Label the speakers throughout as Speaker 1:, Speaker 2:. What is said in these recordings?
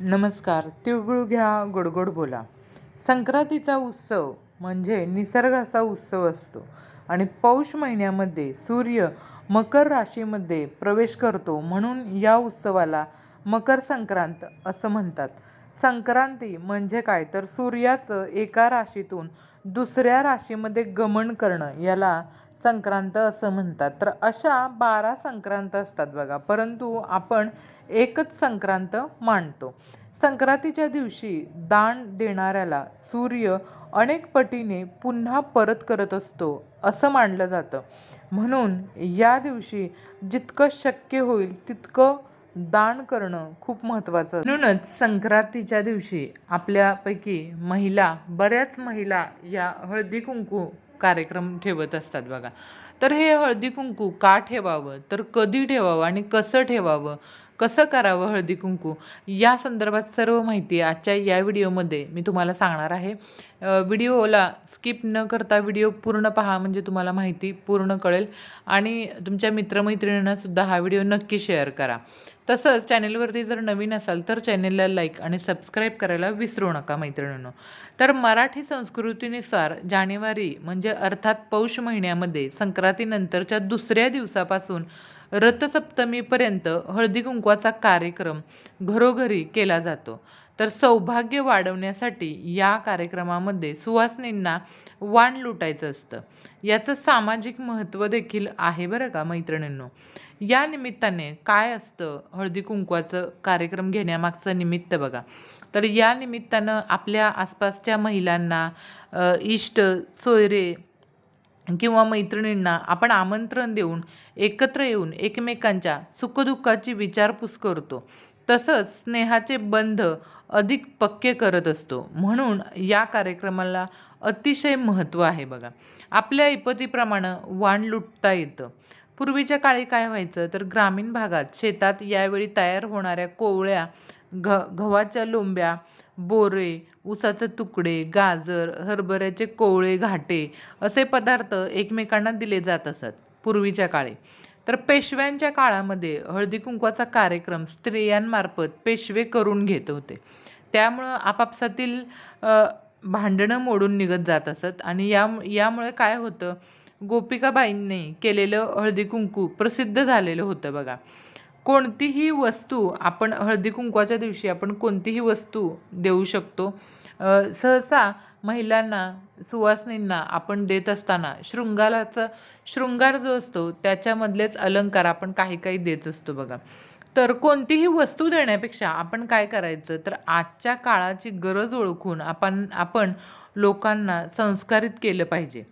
Speaker 1: नमस्कार तिळगुळ घ्या गोडगोड बोला. संक्रांतीचा उत्सव म्हणजे निसर्गाचा उत्सव असतो आणि पौष महिन्यामध्ये सूर्य मकर राशीमध्ये प्रवेश करतो म्हणून या उत्सवाला मकर संक्रांत असं म्हणतात. संक्रांती म्हणजे काय? तर सूर्याचं एका राशीतून दुसऱ्या राशीमध्ये गमन करणं याला संक्रांत असं म्हणतात. तर अशा बारा संक्रांत असतात बघा. परंतु आपण एकच संक्रांत मानतो. संक्रांतीच्या दिवशी दान देणाऱ्याला सूर्य अनेक पटीने पुन्हा परत करत असतो असं मानलं जातं. म्हणून या दिवशी जितकं शक्य होईल तितकं दान करणं खूप महत्त्वाचं. म्हणूनच संक्रांतीच्या दिवशी आपल्यापैकी महिला बऱ्याच महिला या हळदी कुंकू कार्यक्रम ठेवत असतात बघा. तर हे हळदी कुंकू का ठेवावं? तर कधी ठेवावं आणि कसं ठेवावं? कसं करावं हळदी कुंकू? या संदर्भात सर्व माहिती आजच्या या व्हिडिओमध्ये मी तुम्हाला सांगणार आहे. व्हिडिओला स्किप न करता व्हिडिओ पूर्ण पहा म्हणजे तुम्हाला माहिती पूर्ण कळेल. आणि तुमच्या मित्रमैत्रिणींनासुद्धा हा व्हिडिओ नक्की शेअर करा. तसंच चॅनेलवरती जर नवीन असाल तर चॅनेलला लाईक आणि सबस्क्राईब करायला विसरू नका मैत्रिणींनो. तर मराठी संस्कृतीनुसार जानेवारी म्हणजे अर्थात पौष महिन्यामध्ये संक्रांतीनंतरच्या दुसऱ्या दिवसापासून रथसप्तमीपर्यंत हळदी कुंकवाचा कार्यक्रम घरोघरी केला जातो. तर सौभाग्य वाढवण्यासाठी या कार्यक्रमामध्ये सुवासिनींना वाण लुटायचं असतं. याचं सामाजिक महत्त्व देखील आहे बरं का मैत्रिणींनो. या निमित्ताने काय असतं हळदी कुंकवाचं कार्यक्रम घेण्यामागचं निमित्त बघा. तर या निमित्तानं आपल्या आसपासच्या महिलांना इष्ट सोयरे किंवा मैत्रिणींना आपण आमंत्रण देऊन एकत्र येऊन एकमेकांच्या सुखदुःखाची विचारपूस करतो. तसंच स्नेहाचे बंध अधिक पक्के करत असतो. म्हणून या कार्यक्रमाला अतिशय महत्त्व आहे बघा. आपल्या इपतीप्रमाणे वाण लुटता येतं. पूर्वीच्या काळी काय व्हायचं? तर ग्रामीण भागात शेतात यावेळी तयार होणाऱ्या कोवळ्या घ गव्हाच्या लोंब्या बोरे ऊसाचे तुकडे गाजर हरभऱ्याचे कोवळे घाटे असे पदार्थ एकमेकांना दिले जात असत पूर्वीच्या काळी. तर पेशव्यांच्या काळामध्ये हळदी कुंकवाचा कार्यक्रम स्त्रियांमार्फत पेशवे करून घेत होते. त्यामुळं आपापसातील भांडणं मोडून निघत जात असत आणि या यामुळे काय होतं? गोपिकाबाईंनी केलेलं हळदी कुंकू प्रसिद्ध झालेलं होतं बघा. कोणतीही वस्तू आपण हळदी कुंकवाच्या दिवशी आपण कोणतीही वस्तू देऊ शकतो. सहसा महिलांना सुवासनींना आपण देत असताना शृंगाराचा शृंगार जो असतो त्याच्यामधलेच अलंकार आपण काही काही देत असतो बघा. तर कोणतीही वस्तू देण्यापेक्षा आपण काय करायचं? तर आजच्या काळाची गरज ओळखून आपण आपण लोकांना संस्कारित केलं पाहिजे.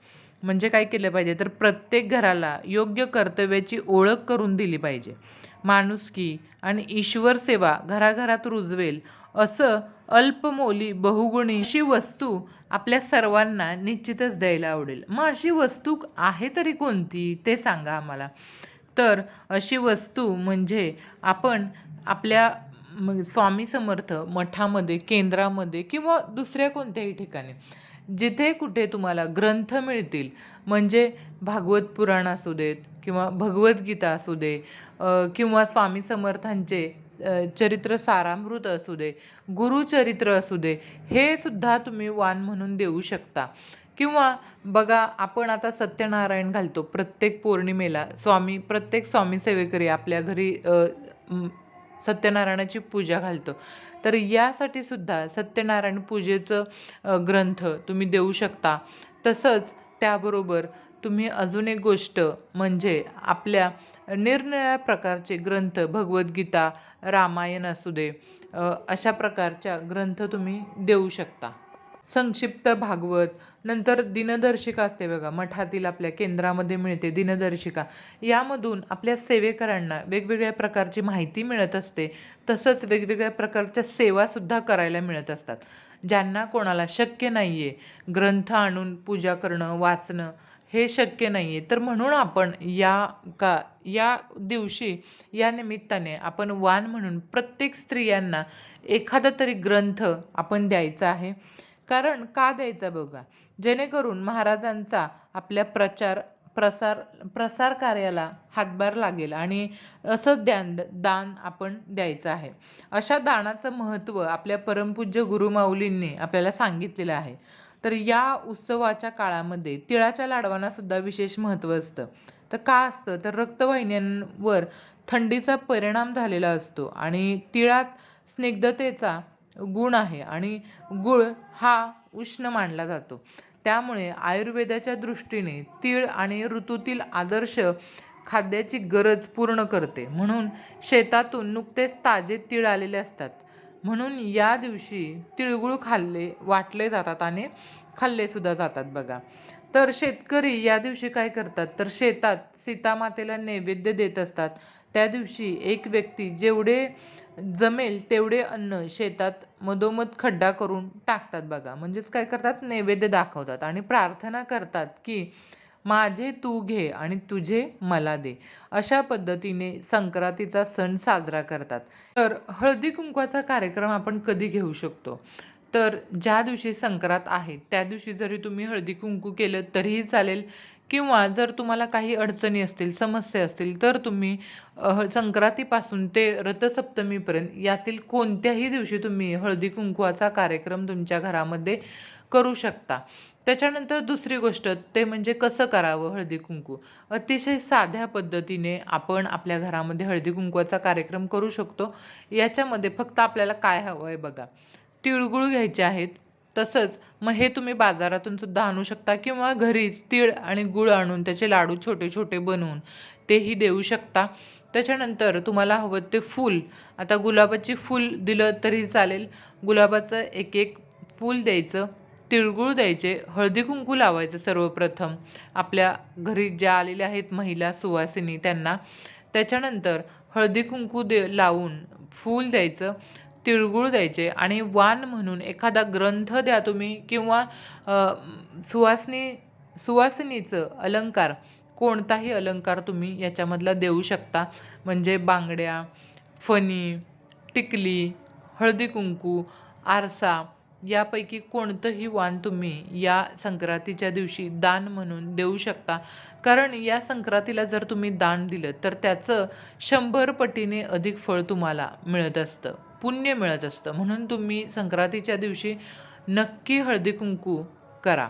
Speaker 1: म्हणजे काय केलं पाहिजे? तर प्रत्येक घराला योग्य कर्तव्याची ओळख करून दिली पाहिजे. माणुसकी आणि ईश्वर सेवा घराघरात रुजवेल असं अल्पमोली बहुगुणी अशी वस्तू आपल्या सर्वांना निश्चितच द्यायला आवडेल. मग अशी वस्तू आहे तरी कोणती? ते सांगा आम्हाला. तर अशी वस्तू म्हणजे आपण आपल्या स्वामी समर्थ मठामध्ये केंद्रामध्ये किंवा दुसऱ्या कोणत्याही ठिकाणी. जिथे कुठे तुम्हाला ग्रंथ मिळतील म्हणजे भागवत पुराण असू देत किंवा भगवद्गीता असू दे किंवा स्वामी समर्थांचे चरित्र सारामृत असू दे गुरुचरित्र असू दे हे सुद्धा तुम्ही वान म्हणून देऊ शकता. किंवा बघा आपण आता सत्यनारायण घालतो प्रत्येक पौर्णिमेला स्वामी प्रत्येक स्वामी सेवेकरी आपल्या घरी सत्यनारायणाची पूजा घालतो. तर यासाठी सुद्धा सत्यनारायण पूजेचं ग्रंथ तुम्ही देऊ शकता. तसंच त्याबरोबर तुम्ही अजून एक गोष्ट म्हणजे आपल्या निरनिळ्या प्रकारचे ग्रंथ भगवद्गीता रामायण असू दे अशा प्रकारच्या ग्रंथ तुम्ही देऊ शकता. संक्षिप्त भागवत. नंतर दिनदर्शिका असते बघा. मठातील आपल्या केंद्रामध्ये मिळते दिनदर्शिका. यामधून आपल्या सेवेकरांना वेगवेगळ्या प्रकारची माहिती मिळत असते. तसंच वेगवेगळ्या प्रकारच्या सेवासुद्धा करायला मिळत असतात. ज्यांना कोणाला शक्य नाही आहे ग्रंथ आणून पूजा करणं वाचणं हे शक्य नाही आहे तर म्हणून आपण या का या दिवशी या निमित्ताने आपण वान म्हणून प्रत्येक स्त्रियांना एखादा तरी ग्रंथ आपण द्यायचा आहे. कारण का द्यायचा बघा? जेणेकरून महाराजांचा आपल्या प्रचार प्रसार प्रसार कार्याला हातभार लागेल आणि असं द्यान दान आपण द्यायचं आहे. अशा दानाचं महत्त्व आपल्या परमपूज्य गुरुमाऊलींनी आपल्याला सांगितलेलं आहे. तर या उत्सवाच्या काळामध्ये तिळाच्या लाडवांना सुद्धा विशेष महत्त्व असतं. तर का असतं? तर रक्तवाहिन्यांवर थंडीचा परिणाम झालेला असतो आणि तिळात स्निग्धतेचा गुण आहे आणि गुळ हा उष्ण मानला जातो. त्यामुळे आयुर्वेदाच्या दृष्टीने तीळ आणि ऋतूतील आदर्श खाद्याची गरज पूर्ण करते. म्हणून शेतातून नुकतेच ताजे तीळ आलेले असतात. म्हणून या दिवशी तिळगुळ खाल्ले वाटले जातात आणि खाल्ले सुद्धा जातात बघा. तर शेतकरी या दिवशी काय करतात? तर शेतात सीतामातेला नैवेद्य देत असतात. त्या दिवशी एक व्यक्ती जेवढे जमेल तेवढे अन्न शेतात मधोमध खड्डा करून टाकतात बघा. म्हणजेच काय करतात? नैवेद्य दाखवतात आणि प्रार्थना करतात की माझे तू घे आणि तुझे मला दे. अशा पद्धतीने संक्रांतीचा सण साजरा करतात. तर हळदी कुंकवाचा कार्यक्रम आपण कधी घेऊ शकतो? तर ज्या दिवशी संक्रांत आहे त्या दिवशी जरी तुम्ही हळदी कुंकू केलं तरीही चालेल. किंवा जर तुम्हाला काही अडचणी असतील समस्या असतील तर तुम्ही संक्रांतीपासून ते रथसप्तमीपर्यंत यातील कोणत्याही दिवशी तुम्ही हळदी कुंकवाचा कार्यक्रम तुमच्या घरामध्ये करू शकता. त्याच्यानंतर दुसरी गोष्ट ते म्हणजे कसं करावं हळदी कुंकू? अतिशय साध्या पद्धतीने आपण आपल्या घरामध्ये हळदी कुंकवाचा कार्यक्रम करू शकतो. याच्यामध्ये फक्त आपल्याला काय हवं आहे बघा. तिळगुळ घ्यायचे आहेत तसंच मग हे तुम्ही बाजारातून सुद्धा आणू शकता किंवा घरीच तीळ आणि गुळ आणून त्याचे लाडू छोटे छोटे बनवून तेही देऊ शकता. त्याच्यानंतर तुम्हाला हवं ते फूल. आता गुलाबाची फूल दिलं तरी चालेल. गुलाबाचं एक एक फूल द्यायचं तिळगुळ द्यायचे हळदी कुंकू लावायचं सर्वप्रथम. आपल्या घरी ज्या आलेल्या आहेत महिला सुवासिनी त्यांना. त्याच्यानंतर हळदी कुंकू दे लावून फूल द्यायचं. तिळगुळ द्यायचे आणि वाण म्हणून एखादा ग्रंथ द्या तुम्ही किंवा सुवासनी सुवासिनीचं अलंकार कोणताही अलंकार तुम्ही याच्यामधला देऊ शकता. म्हणजे बांगड्या फणी टिकली हळदी कुंकू आरसा यापैकी कोणतंही वाण तुम्ही या संक्रांतीच्या दिवशी दान म्हणून देऊ शकता. कारण या संक्रांतीला जर तुम्ही दान दिलं तर त्याचं शंभर पटीने अधिक फळ तुम्हाला मिळत असतं. पुण्य मिळत असतं. म्हणून तुम्ही संक्रांतीच्या दिवशी नक्की हळदी कुंकू करा.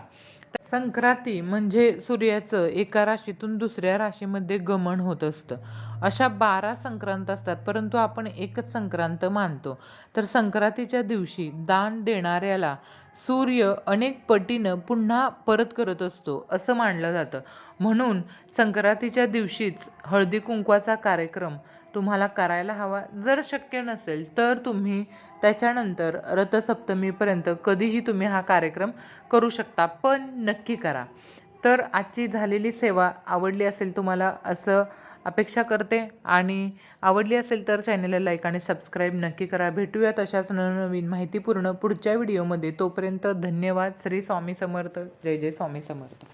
Speaker 1: संक्रांती म्हणजे सूर्याचं एका राशीतून दुसऱ्या राशीमध्ये गमन होत असतं. अशा बारा संक्रांत असतात परंतु आपण एकच संक्रांत मानतो. तर संक्रांतीच्या दिवशी दान देणाऱ्याला सूर्य अनेक पटीनं पुन्हा परत करत असतो असं मानलं जातं. म्हणून संक्रांतीच्या दिवशीच हळदी कुंकवाचा कार्यक्रम तुम्हाला करायला हवा. जर शक्य नसेल तर तुम्ही त्याच्यानंतर रथसप्तमीपर्यंत कधीही तुम्ही हा कार्यक्रम करू शकता पण नक्की करा. तर आजची झालेली सेवा आवडली असेल तुम्हाला असं अपेक्षा करते. आणि आवडली असेल तर चॅनलला लाईक आणि सबस्क्राईब नक्की करा. भेटूयात अशाच नवनवीन माहितीपूर्ण पुढच्या व्हिडिओमध्ये. तोपर्यंत धन्यवाद. श्री स्वामी समर्थ. जय जय स्वामी समर्थ.